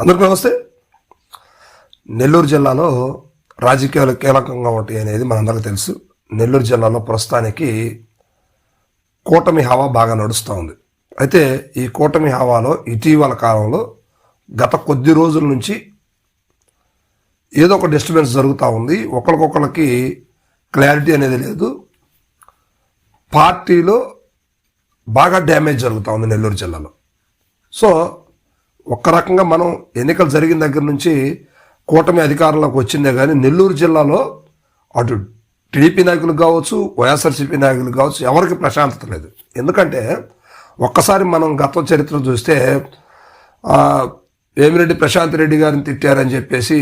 అందరికీ నమస్తే. నెల్లూరు జిల్లాలో రాజకీయాలు కీలకంగా ఉంటాయి అనేది మనందరికీ తెలుసు. నెల్లూరు జిల్లాలో ప్రస్తుతానికి కూటమి హవా బాగా నడుస్తూ ఉంది. అయితే ఈ కూటమి హవాలో ఇటీవల కాలంలో గత కొద్ది రోజుల నుంచి ఏదో ఒక డిస్టర్బెన్స్ జరుగుతూ ఉంది. ఒకరికొకరికి క్లారిటీ అనేది లేదు. పార్టీలో బాగా డ్యామేజ్ జరుగుతూ ఉంది నెల్లూరు జిల్లాలో. సో ఒక్క రకంగా మనం ఎన్నికలు జరిగిన దగ్గర నుంచి కూటమి అధికారంలోకి వచ్చిందే కానీ నెల్లూరు జిల్లాలో అటు టీడీపీ నాయకులు కావచ్చు వైఎస్ఆర్సీపీ నాయకులు కావచ్చు ఎవరికి ప్రశాంతత లేదు. ఎందుకంటే ఒక్కసారి మనం గత చరిత్ర చూస్తే వేమిరెడ్డి ప్రశాంత్ రెడ్డి గారిని తిట్టారని చెప్పేసి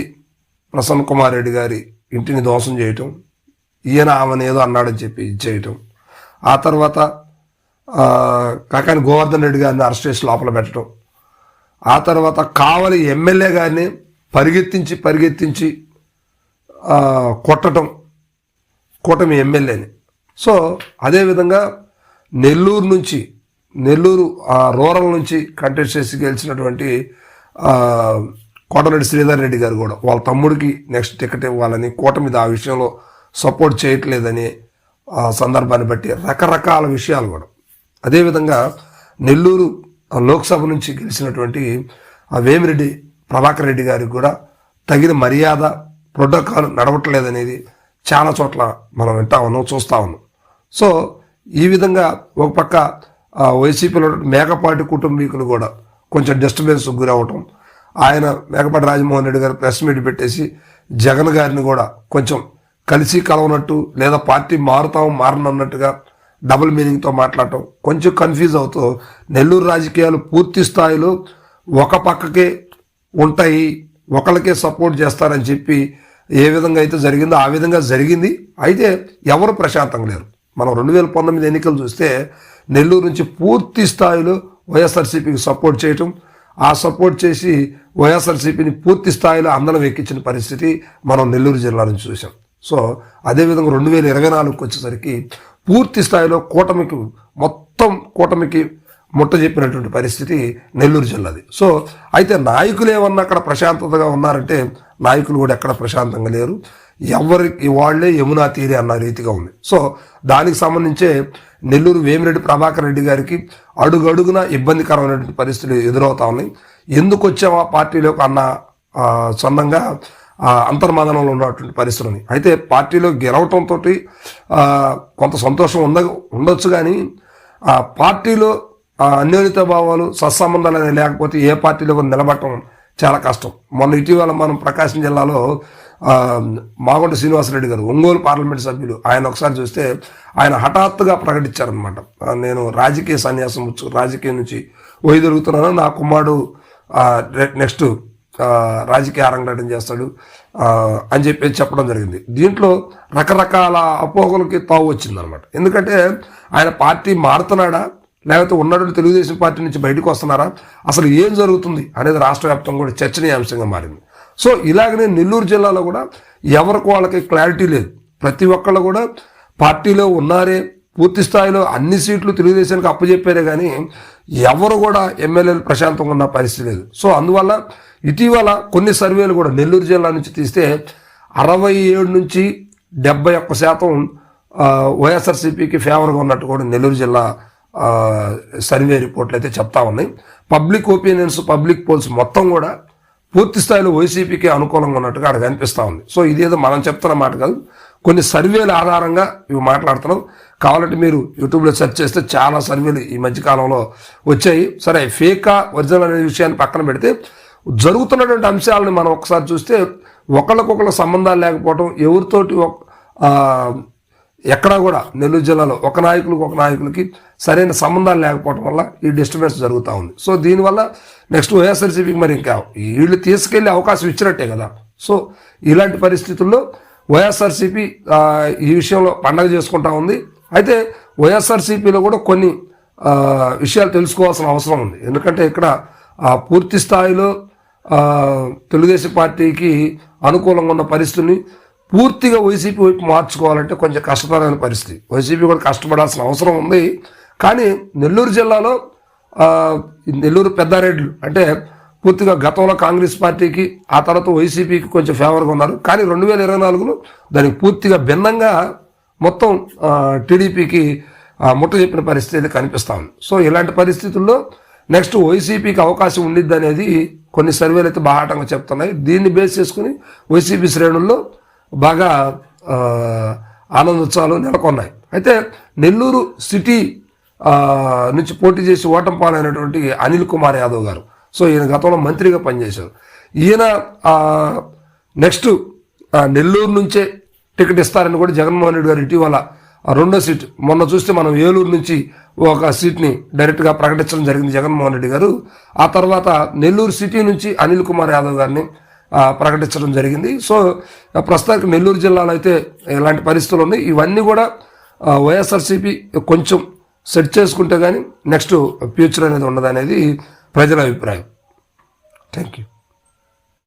ప్రసన్న కుమార్ రెడ్డి గారి ఇంటిని దోషం చేయటం ఈయన ఆమెను ఏదో అన్నాడని చెప్పి ఇది చేయటం ఆ తర్వాత కాకాని గోవర్ధన్ రెడ్డి గారిని అరెస్ట్ చేసి లోపల పెట్టడం ఆ తర్వాత కావలి ఎమ్మెల్యే గారిని పరిగెత్తించి పరిగెత్తించి కొట్టడం కూటమి ఎమ్మెల్యేని. సో అదేవిధంగా నెల్లూరు నుంచి నెల్లూరు ఆ, రూరల్ నుంచి కంటెస్ట్ చేసి గెలిచినటువంటి కోటరెడ్డి శ్రీధర్ రెడ్డి గారు కూడా వాళ్ళ తమ్ముడికి నెక్స్ట్ టికెట్ ఇవ్వాలని కూటమిది ఆ విషయంలో సపోర్ట్ చేయట్లేదని ఆ సందర్భాన్ని బట్టి రకరకాల విషయాలు కూడా. అదేవిధంగా నెల్లూరు లోక్సభ నుంచి గెలిచినటువంటి ఆ వేమిరెడ్డి ప్రభాకర్ రెడ్డి గారికి కూడా తగిన మర్యాద ప్రోటోకాల్ నడవట్లేదనేది చాలా చోట్ల మనం వింటా ఉన్నాం చూస్తూ ఉన్నాం. సో ఈ విధంగా ఒక పక్క వైసీపీలో మేకపాటి కుటుంబీకులు కూడా కొంచెం డిస్టర్బెన్స్ గురవటం ఆయన మేకపాటి రాజమోహన్ రెడ్డి గారు ప్రెస్ మీట్ పెట్టేసి జగన్ గారిని కూడా కొంచెం కలిసి కలవనట్టు లేదా పార్టీ మారుతాం మారనన్నట్టుగా డబుల్ మీనింగ్తో మాట్లాడటం. కొంచెం కన్ఫ్యూజ్ అవుతూ నెల్లూరు రాజకీయాలు పూర్తి స్థాయిలో ఒక పక్కకే ఉంటాయి. ఒకరికే సపోర్ట్ చేస్తారని చెప్పి ఏ విధంగా అయితే జరిగిందో ఆ విధంగా జరిగింది. అయితే ఎవరు ప్రశాంతంగా లేరు. మనం రెండు వేల పంతొమ్మిది ఎన్నికలు చూస్తే నెల్లూరు నుంచి పూర్తి స్థాయిలో వైఎస్ఆర్సీపీకి సపోర్ట్ చేయటం ఆ సపోర్ట్ చేసి వైఎస్ఆర్సీపీని పూర్తి స్థాయిలో అందరం ఎక్కించిన పరిస్థితి మనం నెల్లూరు జిల్లా నుంచి చూసాం సో అదేవిధంగా రెండు వేల ఇరవై నాలుగుకి వచ్చేసరికి పూర్తి స్థాయిలో కూటమికి మొత్తం కూటమికి ముట్ట చెప్పినటువంటి పరిస్థితి నెల్లూరు జిల్లాది. సో అయితే నాయకులు ఏమన్నా అక్కడ ప్రశాంతతగా ఉన్నారంటే నాయకులు కూడా ఎక్కడ ప్రశాంతంగా లేరు. ఎవరికి వాళ్ళే యమునా తీరే అన్న రీతిగా ఉంది. సో దానికి సంబంధించే నెల్లూరు వేమిరెడ్డి ప్రభాకర్ రెడ్డి గారికి అడుగడుగున ఇబ్బందికరమైనటువంటి పరిస్థితులు ఎదురవుతా ఉన్నాయి. ఎందుకు వచ్చావా పార్టీలోకి అన్న సొంతంగా అంతర్మదనంలో ఉన్నటువంటి పరిస్థితులని. అయితే పార్టీలో గెలవటంతో కొంత సంతోషం ఉంద ఉండొచ్చు కానీ ఆ పార్టీలో అన్యోన్యత భావాలు సత్సంబంధాలు అనేవి లేకపోతే ఏ పార్టీలో కూడా నిలబడటం చాలా కష్టం. మొన్న ఇటీవల మనం ప్రకాశం జిల్లాలో మాగుంట మాగొండ శ్రీనివాసరెడ్డి గారు ఒంగోలు పార్లమెంట్ సభ్యులు ఆయన ఒకసారి చూస్తే ఆయన హఠాత్తుగా ప్రకటించారనమాట నేను రాజకీయ సన్యాసం వచ్చు రాజకీయం నుంచి వైదొరుగుతున్నాను నా కుమారుడు నెక్స్ట్ రాజకీయ అరంగేటం చేస్తాడు. అని చెప్పి చెప్పడం జరిగింది. దీంట్లో రకరకాల అపోహలకి తావు వచ్చిందనమాట ఎందుకంటే ఆయన పార్టీ మారుతున్నాడా? లేకపోతే ఉన్నటువంటి తెలుగుదేశం పార్టీ నుంచి బయటకు వస్తున్నారా? అసలు ఏం జరుగుతుంది అనేది రాష్ట్ర వ్యాప్తంగా కూడా చర్చనీయాంశంగా మారింది. సో ఇలాగనే నెల్లూరు జిల్లాలో కూడా ఎవరికి వాళ్ళకి క్లారిటీ లేదు. ప్రతి ఒక్కళ్ళు కూడా పార్టీలో ఉన్నారే పూర్తి స్థాయిలో అన్ని సీట్లు తెలుగుదేశానికి అప్పచెప్పారే కానీ ఎవరు కూడా ఎమ్మెల్యేలు ప్రశాంతంగా ఉన్న పరిస్థితి లేదు. సో అందువల్ల ఇటీవల కొన్ని సర్వేలు కూడా నెల్లూరు జిల్లా నుంచి తీస్తే అరవై ఏడు నుంచి డెబ్బై ఒక్క శాతం వైఎస్ఆర్సీపీకి ఫేవర్గా ఉన్నట్టు కూడా నెల్లూరు జిల్లా సర్వే రిపోర్ట్లు అయితే చెప్తా ఉన్నాయి. పబ్లిక్ ఒపీనియన్స్ పబ్లిక్ పోల్స్ మొత్తం కూడా పూర్తి స్థాయిలో వైసీపీకి అనుకూలంగా ఉన్నట్టుగా అక్కడ కనిపిస్తూ ఉంది. సో ఇదేదో మనం చెప్తున్న మాట కాదు. కొన్ని సర్వేల ఆధారంగా ఇవి మాట్లాడుతున్నాం. కావాలంటే మీరు యూట్యూబ్లో సెర్చ్ చేస్తే చాలా సర్వేలు ఈ మధ్యకాలంలో వచ్చాయి. సరే ఫేకా ఒరిజినల్ అనే విషయాన్ని పక్కన పెడితే జరుగుతున్నటువంటి అంశాలను మనం ఒకసారి చూస్తే ఒకళ్ళకొకళ్ళ సంబంధాలు లేకపోవడం ఎవరితోటి ఒక- ఎక్కడా కూడా నెల్లూరు జిల్లాలో ఒక నాయకులకు ఒక నాయకులకి సరైన సంబంధాలు లేకపోవడం వల్ల ఈ డిస్టర్బెన్స్ జరుగుతూ ఉంది. సో దీనివల్ల నెక్స్ట్ వైఎస్ఆర్సీపీకి మరి ఇంకా వీళ్ళు తీసుకెళ్ళే అవకాశం ఇచ్చినట్టే కదా. సో ఇలాంటి పరిస్థితుల్లో వైఎస్ఆర్సీపీ ఈ విషయంలో పండగ చేసుకుంటా ఉంది. అయితే వైఎస్ఆర్సీపీలో కూడా కొన్ని విషయాలు తెలుసుకోవాల్సిన అవసరం ఉంది. ఎందుకంటే ఇక్కడ పూర్తి స్థాయిలో తెలుగుదేశం పార్టీకి అనుకూలంగా ఉన్న పరిస్థితిని పూర్తిగా వైసీపీ వైపు మార్చుకోవాలంటే కొంచెం కష్టతరమైన పరిస్థితి. వైసీపీ కూడా కష్టపడాల్సిన అవసరం ఉంది. కానీ నెల్లూరు జిల్లాలో నెల్లూరు పెద్దారెడ్లు అంటే పూర్తిగా గతంలో కాంగ్రెస్ పార్టీకి ఆ తర్వాత వైసీపీకి కొంచెం ఫేవర్గా ఉన్నారు. కానీ రెండు వేల ఇరవై నాలుగులో దానికి పూర్తిగా భిన్నంగా మొత్తం టీడీపీకి ముట్ట చెప్పిన పరిస్థితి అయితే కనిపిస్తా ఉంది. సో ఇలాంటి పరిస్థితుల్లో నెక్స్ట్ వైసీపీకి అవకాశం ఉండిద్ది అనేది కొన్ని సర్వేలు అయితే బాహాటంగా చెప్తున్నాయి. దీన్ని బేస్ చేసుకుని వైసీపీ శ్రేణుల్లో బాగా ఆనందోత్సవాలు నెలకొన్నాయి. అయితే నెల్లూరు సిటీ నుంచి పోటీ చేసి ఓటం పాలైనటువంటి అనిల్ కుమార్ యాదవ్ గారు. సో ఈయన గతంలో మంత్రిగా పనిచేశారు. ఈయన నెక్స్ట్ నెల్లూరు నుంచే టికెట్ ఇస్తారని కూడా జగన్మోహన్ రెడ్డి గారు ఇటీవల రెండో సీట్ మొన్న చూస్తే మనం ఏలూరు నుంచి ఒక సీట్ని డైరెక్ట్గా ప్రకటించడం జరిగింది జగన్మోహన్ రెడ్డి గారు. ఆ తర్వాత నెల్లూరు సిటీ నుంచి అనిల్ కుమార్ యాదవ్ గారిని ప్రకటించడం జరిగింది. సో ప్రస్తుతానికి నెల్లూరు జిల్లాలో అయితే ఇలాంటి పరిస్థితులు ఉన్నాయి? ఇవన్నీ కూడా వైఎస్ఆర్సీపీ కొంచెం సెట్ చేసుకుంటే కానీ నెక్స్ట్ ఫ్యూచర్ అనేది ఉండదనేది ప్రజల అభిప్రాయం. Thank you